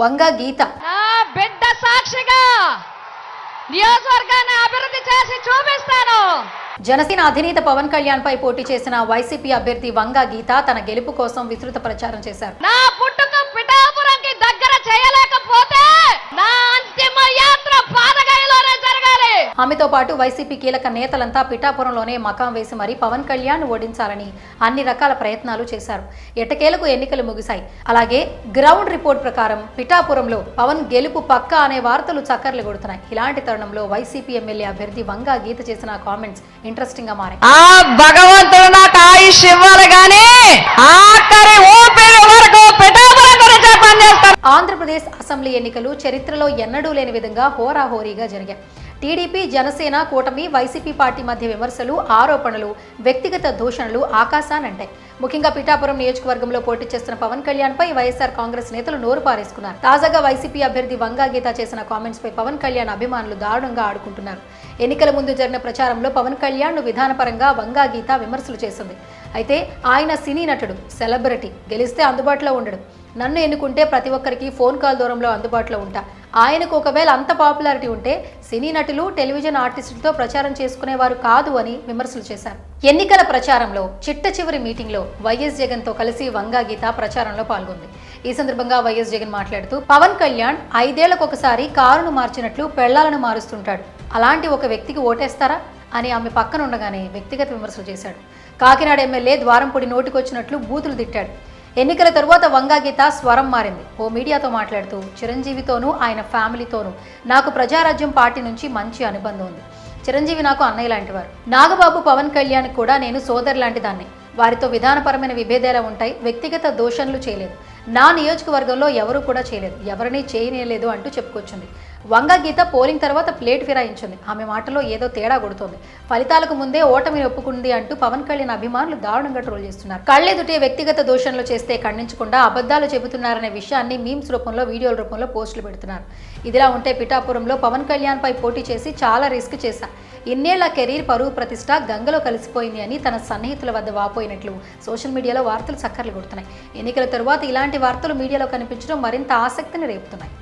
వంగా గీత. బిడ్డ సాక్షిగా నియోజకవర్గాన్ని అభివృద్ధి చేసి చూపిస్తాను. జనసేన అధినేత పవన్ కళ్యాణ్ పై పోటీ చేసిన వైసీపీ అభ్యర్థి వంగా గీత తన గెలుపు కోసం విస్తృత ప్రచారం చేశారు. నా ఆమెతో పాటు వైసీపీ కీలక నేతలంతా పిఠాపురంలోనే మకాం వేసి మరీ పవన్ కళ్యాణ్ ఓడించాలని అన్ని రకాల ప్రయత్నాలు చేశారు. ఎట్టకేలకు ఎన్నికలు ముగిశాయి. అలాగే గ్రౌండ్ రిపోర్ట్ ప్రకారం పిఠాపురంలో పవన్ గెలుపు పక్క అనే వార్తలు చక్కర్లు కొడుతున్నాయి. ఇలాంటి తరుణంలో వైసీపీ ఎమ్మెల్యే అభ్యర్థి వంగా గీత చేసిన కామెంట్స్ ఇంట్రెస్టింగ్గా మారాయి. ఆ భగవంతుడు నాకు ఆయుష్ ఇవ్వాలి గాని ఆఖరి ఊపిరి వరకు పిఠాపురం గురించే పనిచేస్తాను ఆంధ్రప్రదేశ్ అసెంబ్లీ ఎన్నికలు చరిత్రలో ఎన్నడూ లేని విధంగా హోరాహోరీగా జరిగాయి. టీడీపీ జనసేన కూటమి వైసీపీ పార్టీ మధ్య విమర్శలు ఆరోపణలు వ్యక్తిగత దూషణలు ఆకాశానంటాయి ముఖ్యంగా పిఠాపురం నియోజకవర్గంలో పోటీ చేస్తున్న పవన్ కళ్యాణ్ పై వైఎస్ఆర్ కాంగ్రెస్ నేతలు నోరు పారేసుకున్నారు. తాజాగా వైసీపీ అభ్యర్థి వంగా గీత చేసిన కామెంట్స్ పై పవన్ కళ్యాణ్ అభిమానులు దారుణంగా ఆడుకుంటున్నారు. ఎన్నికల ముందు జరిగిన ప్రచారంలో పవన్ కళ్యాణ్ విధానపరంగా వంగా గీత విమర్శలు చేసింది. అయితే ఆయన సినీ నటుడు సెలబ్రిటీ గెలిస్తే అందుబాటులో ఉండడు. నన్ను ఎన్నుకుంటే ప్రతి ఒక్కరికి ఫోన్ కాల్ దూరంలో అందుబాటులో ఉంటా. ఆయనకు ఒకవేళ అంత పాపులారిటీ ఉంటే సినీ నటులు టెలివిజన్ ఆర్టిస్టులతో ప్రచారం చేసుకునేవారు కాదు అని విమర్శలు చేశారు. ఎన్నికల ప్రచారంలో చిట్ట చివరి మీటింగ్లో వైఎస్ జగన్తో కలిసి వంగా గీత ప్రచారంలో పాల్గొంది. ఈ సందర్భంగా వైఎస్ జగన్ మాట్లాడుతూ పవన్ కళ్యాణ్ ఐదేళ్ళకొకసారి కారును మార్చినట్లు పెళ్ళాలను మారుస్తుంటాడు. అలాంటి ఒక వ్యక్తికి ఓటేస్తారా? అని ఆమె పక్కన ఉండగానే వ్యక్తిగత విమర్శలు చేశాడు. కాకినాడ ఎమ్మెల్యే ద్వారంపొడి నోటికొచ్చినట్లు బూతులు తిట్టాడు. ఎన్నికల తరువాత వంగాగీత స్వరం మారింది. ఓ మీడియాతో మాట్లాడుతూ చిరంజీవితోనూ ఆయన ఫ్యామిలీతోనూ నాకు ప్రజారాజ్యం పార్టీ నుంచి మంచి అనుబంధం ఉంది. చిరంజీవి నాకు అన్నయ్య లాంటివారు. నాగబాబు పవన్ కళ్యాణ్ కూడా నేను సోదరు లాంటి దాన్ని. వారితో విధానపరమైన విభేదాలు ఉంటాయి. వ్యక్తిగత దోషణలు చేయలేదు. నా నియోజకవర్గంలో ఎవరు కూడా చేయలేదు. ఎవరిని చేయనేలేదు అంటూ చెప్పుకొచ్చింది. వంగ గీత పోలింగ్ తర్వాత ప్లేట్ ఫిరాయించింది. ఆమె మాటలో ఏదో తేడా కొడుతోంది. ఫలితాలకు ముందే ఓటమిని ఒప్పుకుంది అంటూ పవన్ కళ్యాణ్ అభిమానులు దారుణంగా ట్రోల్ చేస్తున్నారు. కళ్ళెదుటే వ్యక్తిగత దోషణలు చేస్తే ఖండించకుండా అబద్ధాలు చెబుతున్నారనే విషయాన్ని మీమ్స్ రూపంలో వీడియోల రూపంలో పోస్టులు పెడుతున్నారు. ఇదిలా ఉంటే పిఠాపురంలో పవన్ కళ్యాణ్ పై పోటీ చేసి చాలా రిస్క్ చేశారు. ఇన్నేళ్ళ కెరీర్ పరువు ప్రతిష్ట గంగలో కలిసిపోయింది అని తన సన్నిహితుల వద్ద వాపోయినట్లు సోషల్ మీడియాలో వార్తలు చక్కర్లు కొడుతున్నాయి. ఎన్నికల తరువాత ఇలాంటి వార్తలు మీడియాలో కనిపించడం మరింత ఆసక్తిని రేపుతున్నాయి.